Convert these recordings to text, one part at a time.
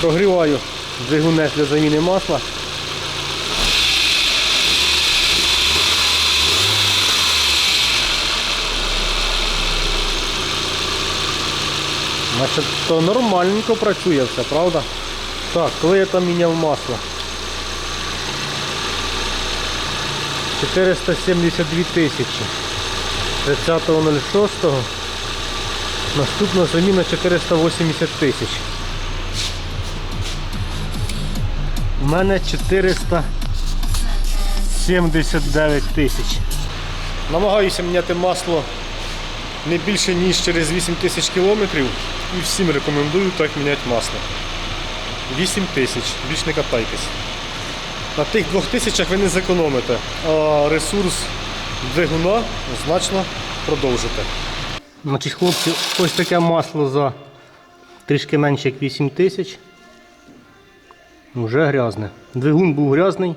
Прогріваю двигунець для заміни масла. Значить, то нормальненько працює все, правда? Так, коли я там міняв масло? 472 тисячі. 30.06. Наступна заміна 480 тисяч. У мене 479 тисяч. Намагаюся міняти масло не більше ніж через 8 тисяч кілометрів і всім рекомендую так міняти масло. 8 тисяч, більш не катайтесь. На тих двох тисячах ви не зекономите, а ресурс двигуна значно продовжите. Значить, хлопці, ось таке масло за трішки менше як 8 тисяч. Вже грязне. Двигун був грязний,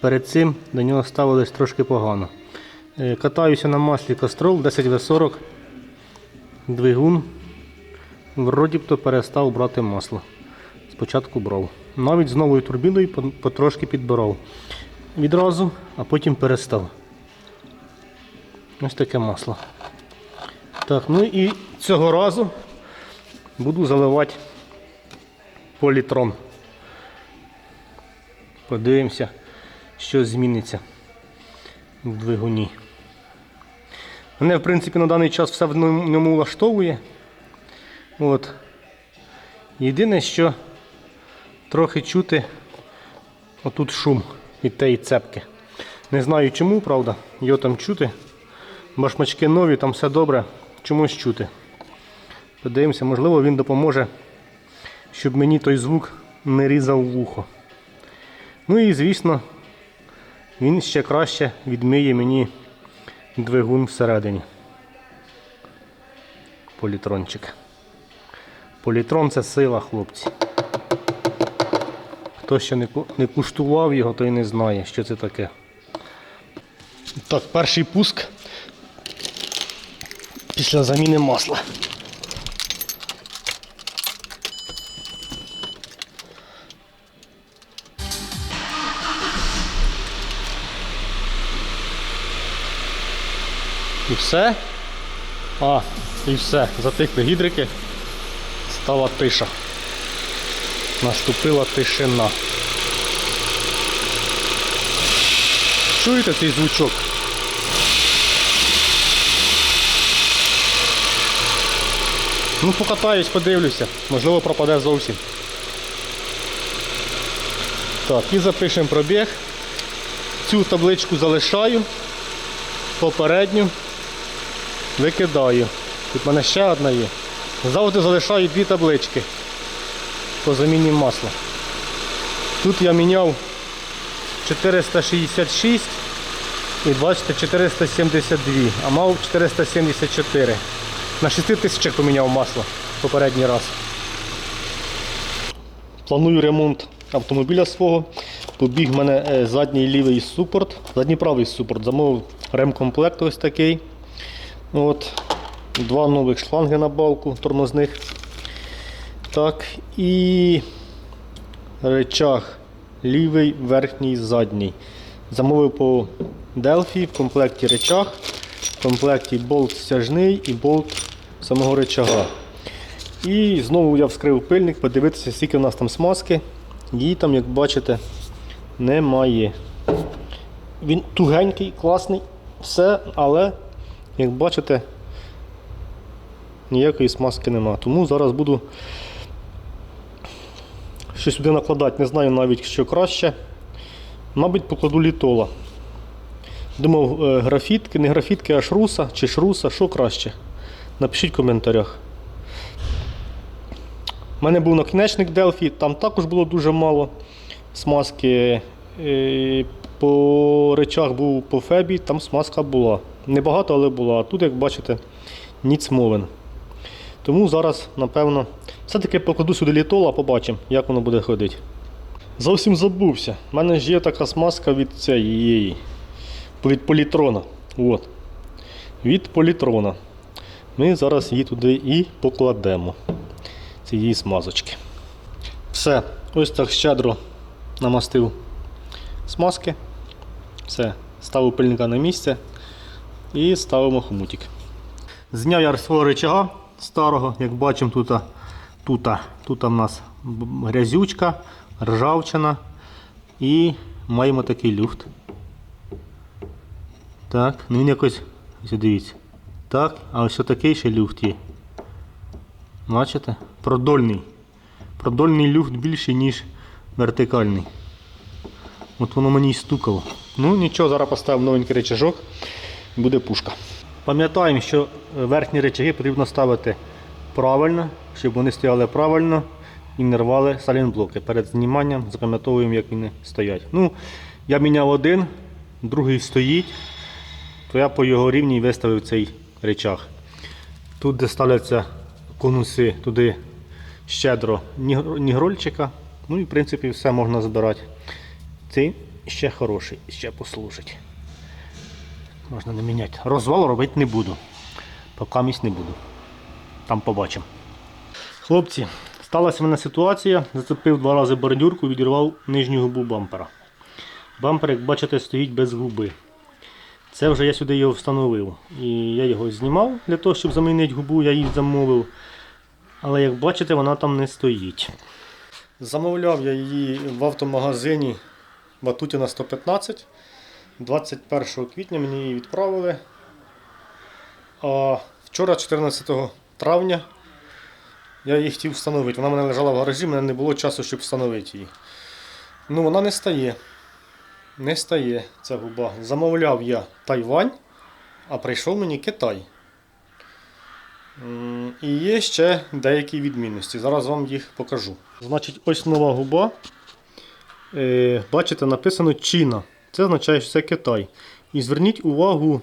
перед цим до нього ставилось трошки погано. Е, Катаюся на маслі Castrol 10W40. Двигун вроді б то перестав брати масло. Спочатку брав. Навіть з новою турбіною потрошки підбирав. Відразу, а потім перестав. Ось таке масло. Так, ну і цього разу буду заливати політрон. Подивимося, що зміниться в двигуні. Мене, в принципі, на даний час все в ньому влаштовує. От. Єдине, що трохи чути отут шум від тієї цепки. Не знаю чому, правда, його там чути. Башмачки нові, там все добре, чомусь чути. Подивимося, можливо, він допоможе, щоб мені той звук не різав вухо. Ну і звісно, він ще краще відмиє мені двигун всередині. Політрончик. Політрон це сила, хлопці. Хто ще не, не куштував його, той не знає, що це таке. Так, перший пуск після заміни масла. І все. А, і все. Затихли гідрики. Стала тиша. Наступила тишина. Чуєте цей звучок? Ну, покатаюсь, подивлюся. Можливо, пропаде зовсім. Так, і запишемо пробіг. Цю табличку залишаю. Попередню викидаю. Тут в мене ще одна є. Завжди залишаю дві таблички по заміні масла. Тут я міняв 466 і бачите 472, а мав 474. На 6 тисячах поміняв масло попередній раз. Планую ремонт автомобіля свого. Побіг в мене е, задній лівий супорт, задній правий супорт. Замовив ремкомплект ось такий. От. Два нових шланги на балку тормозних. Так, і речах лівий, верхній, задній. Замовив по Delphi в комплекті речах, в комплекті болт стяжний і болт самого речага. І знову я вскрив пильник, подивитися, скільки в нас там смазки. Її там, як бачите, немає. Він тугенький, класний, все, але, як бачите, ніякої смазки нема. Тому зараз буду щось сюди накладати, не знаю навіть що краще. Мабуть, покладу літола. Думав, е, графітки, не графітки, а шруса чи шруса, що краще. Напишіть в коментарях. У мене був накінечник Delphi, там також було дуже мало смазки. Е, По речах був по фебі, там смазка була. Небагато, але була. А тут, як бачите, ніц мовен. Тому зараз, напевно, все-таки покладу сюди літола, побачимо, як воно буде ходити. Зовсім забувся. У мене ж є така смазка від цієї. Від політрона. От. Від політрона. Ми зараз її туди і покладемо. Цієї смазочки. Все, ось так щедро намастив смазки. Все, ставив пильника на місце і ставимо хомутик. Зняв я свого рычага старого, як бачимо, тут, тут, тут у нас грязючка, ржавчина і маємо такий люфт. Так, ну він якось, ось дивіться. Так, а ось такий ще люфт є. Бачите? Продольний. Продольний люфт більший, ніж вертикальний. От воно мені й стукало. Ну нічого, зараз поставимо новенький рычажок і буде пушка. Пам'ятаємо, що е, верхні рычаги потрібно ставити правильно, щоб вони стояли правильно і не рвали салінблоки. Перед зніманням запам'ятовуємо, як вони стоять. Ну, я міняв один, другий стоїть, то я по його рівні виставив цей рычаг. Тут, де ставляться конуси, туди щедро нігр- нігрольчика. Ну і в принципі все можна збирати. Цей ще хороший, ще послужить. Можна не міняти. Розвал робити не буду. Поки не буду. Там побачимо. Хлопці, сталася в мене ситуація. Зацепив два рази бордюрку, відірвав нижню губу бампера. Бампер, як бачите, стоїть без губи. Це вже я сюди його встановив. І я його знімав для того, щоб замінити губу, я її замовив. Але як бачите, вона там не стоїть. Замовляв я її в автомагазині Батутіна 115. 21 квітня мені її відправили. А вчора, 14 травня, я її хотів встановити. Вона в мене лежала в гаражі, в мене не було часу, щоб встановити її. Ну, вона не стає. Не стає ця губа. Замовляв я Тайвань, а прийшов мені Китай. І є ще деякі відмінності. Зараз вам їх покажу. Значить, ось нова губа. Е, бачите, написано Чіна. Це означає, що це Китай. І зверніть увагу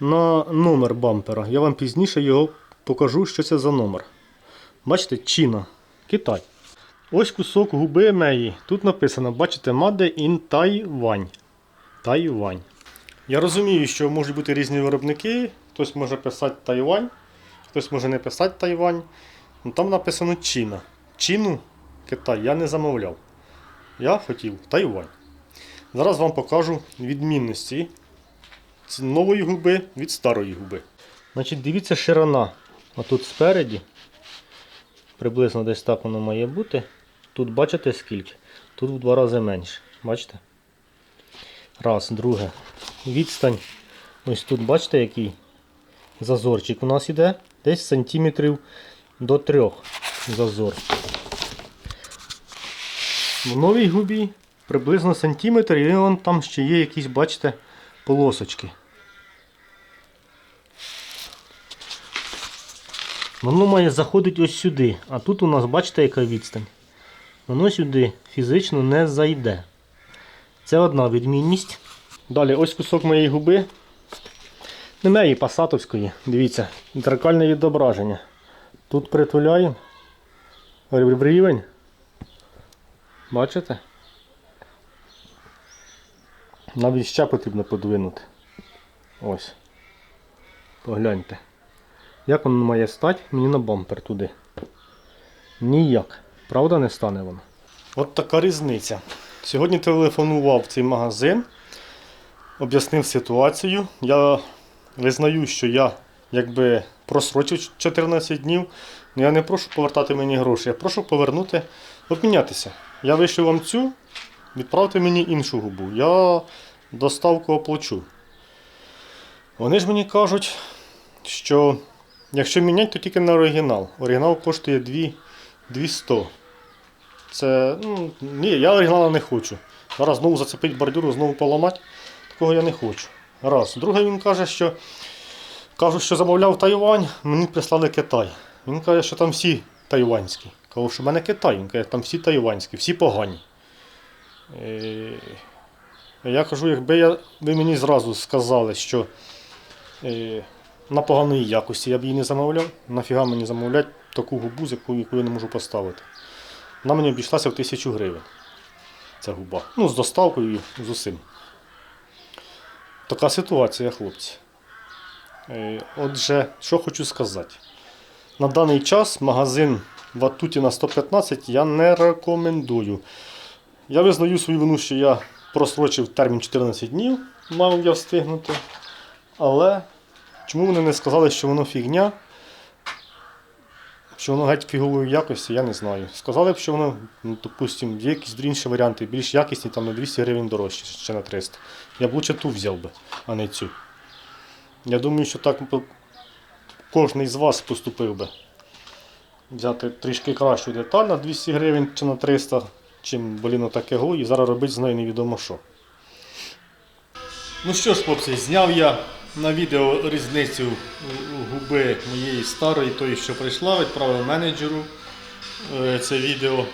на номер бампера. Я вам пізніше його покажу, що це за номер. Бачите, Чіна, Китай. Ось кусок губи неї. Тут написано, бачите, Made in Taiwan. Тайвань. Я розумію, що можуть бути різні виробники. Хтось може писати Тайвань, хтось може не писати Тайвань. Ну, там написано Чіна. Чіну Китай я не замовляв. Я хотів Тайвань. Зараз вам покажу відмінності нової губи від старої губи. Значить, дивіться ширина. Отут спереді. Приблизно десь так воно має бути. Тут бачите скільки? Тут в два рази менше. Бачите? Раз, друге. Відстань. Ось тут бачите, який зазорчик у нас іде. Десь сантиметрів до трьох зазор. В новій губі приблизно сантиметр, і вон там ще є якісь, бачите, полосочки. Воно має заходити ось сюди, а тут у нас, бачите, яка відстань. Воно сюди фізично не зайде. Це одна відмінність. Далі ось кусок моєї губи. Не моєї пасатовської. Дивіться, дзеркальне відображення. Тут притуляємо рівень. Бачите? Навіть ще потрібно подвинути. Ось. Погляньте. Як воно має стати мені на бампер туди? Ніяк. Правда не стане воно? От така різниця. Сьогодні телефонував в цей магазин, об'яснив ситуацію. Я визнаю, що я якби просрочив 14 днів, але я не прошу повертати мені гроші, я прошу повернути, обмінятися. Я вийшов вам цю, відправте мені іншу губу. Я доставку оплачу. Вони ж мені кажуть, що якщо міняти, то тільки на оригінал. Оригінал коштує 2 200. Це, ну, ні, я оригінала не хочу. Зараз знову зацепити бордюру, знову поламати. Такого я не хочу. Раз. Друге, він каже, що кажуть, що замовляв Тайвань, мені прислали Китай. Він каже, що там всі тайванські. Кажу, що в мене Китай. Він каже, там всі тайванські, всі погані. Е, Я кажу, якби я, ви мені зразу сказали, що е, на поганої якості я б її не замовляв, нафіга мені замовляти таку губу, з яку, яку я не можу поставити. Вона мені обійшлася в тисячу гривень. Ця губа. Ну, з доставкою і з усім. Така ситуація, хлопці. Е, Отже, що хочу сказати. На даний час магазин Ватутіна 115 я не рекомендую. Я визнаю свою вину, що я просрочив термін 14 днів, мав я встигнути. Але чому вони не сказали, що воно фігня? Що воно геть фігової якості, я не знаю. Сказали б, що воно, ну, допустим, є якісь інші варіанти, більш якісні, там на 200 гривень дорожче, ще на 300. Я б лучше ту взяв би, а не цю. Я думаю, що так кожен з вас поступив би. Взяти трішки кращу деталь на 200 гривень чи на 300, чим, блін, таке го, і зараз робити з нею невідомо що. Ну що ж, хлопці, зняв я на відео різницю губи моєї старої, тої, що прийшла, відправив менеджеру е, це відео.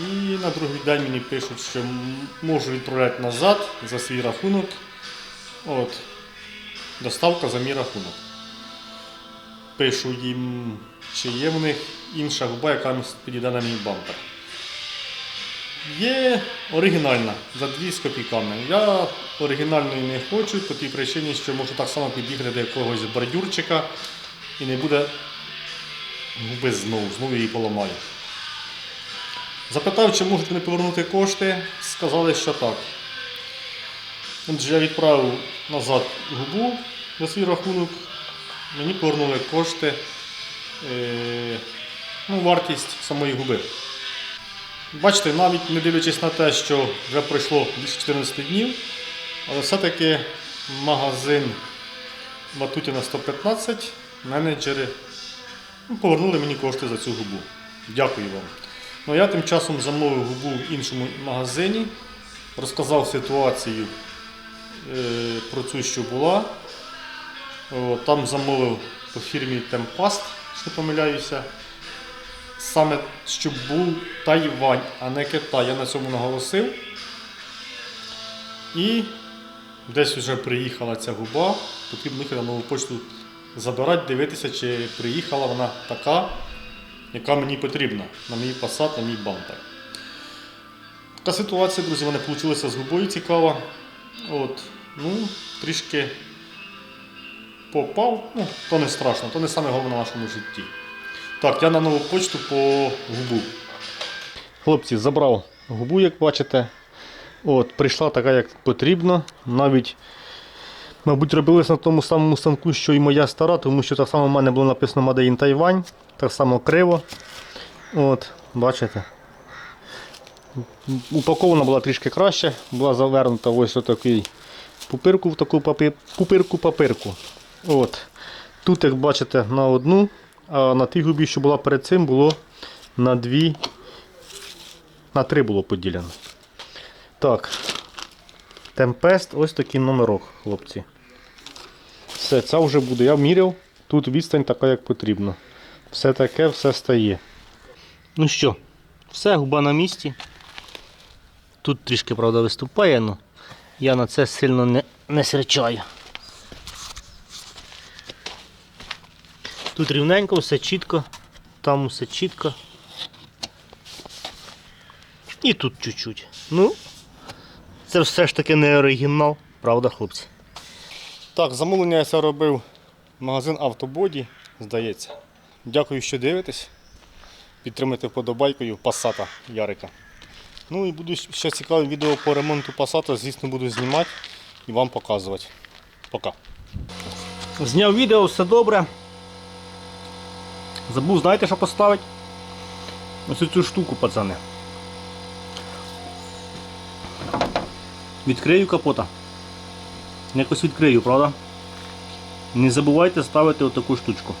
І на другий день мені пишуть, що можу відправляти назад за свій рахунок. От. Доставка за мій рахунок. Пишу їм, чи є в них інша губа, яка підійде на мій бампер. Є оригінальна за 2 з копійками. Я оригінальної не хочу по тій причині, що можу так само під'їхати до якогось бордюрчика і не буде губи знову, знову її поламаю. Запитав, чи можуть вони повернути кошти, сказали, що так. Отже, я відправив назад губу за свій рахунок, мені повернули кошти, е, ну, вартість самої губи. Бачите, навіть не дивлячись на те, що вже пройшло більше 14 днів, але все-таки магазин Батутіна 115, менеджери ну, повернули мені кошти за цю губу. Дякую вам. Ну, я тим часом замовив губу в іншому магазині, розказав ситуацію е, про цю, що була. Там замовив по фірмі Темпаст, що помиляюся. Саме щоб був Тайвань, а не Китай. Я на цьому наголосив. І десь вже приїхала ця губа. Потрібно їхати на нову почту забирати, дивитися, чи приїхала вона така, яка мені потрібна. На мій посад, на мій бампер. Така ситуація, друзі, вона вийшла з губою цікава. От, ну, трішки попав, ну, то не страшно, то не саме головне в нашому житті. Так, я на нову почту по губу. Хлопці, забрав губу, як бачите. От, прийшла така, як потрібно. Навіть, мабуть, робилось на тому самому станку, що і моя стара, тому що так само в мене було написано Made in Taiwan, так само криво. От, бачите. Упакована була трішки краще, була завернута ось отакий пупирку в таку папи- пупирку-папирку. От. Тут, як бачите, на одну, а на тій губі, що була перед цим, було на дві, на три було поділено. Так. Темпест, ось такий номерок, хлопці. Все, це вже буде. Я міряв. Тут відстань така, як потрібно. Все таке, все стає. Ну що, все, губа на місці. Тут трішки, правда, виступає, але я на це сильно не, не серчаю. Тут рівненько, все чітко, там все чітко. І тут чуть-чуть. Ну, це все ж таки не оригінал, правда, хлопці? Так, замовлення я це робив магазин Автободі, здається. Дякую, що дивитесь. Підтримайте вподобайкою Пасата Ярика. Ну і буду ще цікаве відео по ремонту Пасата, звісно, буду знімати і вам показувати. Пока. Зняв відео, все добре. Забув, знаєте, що поставити? Ось цю штуку, пацани. Відкрию капота. Якось відкрию, правда? Не забувайте ставити отаку штучку.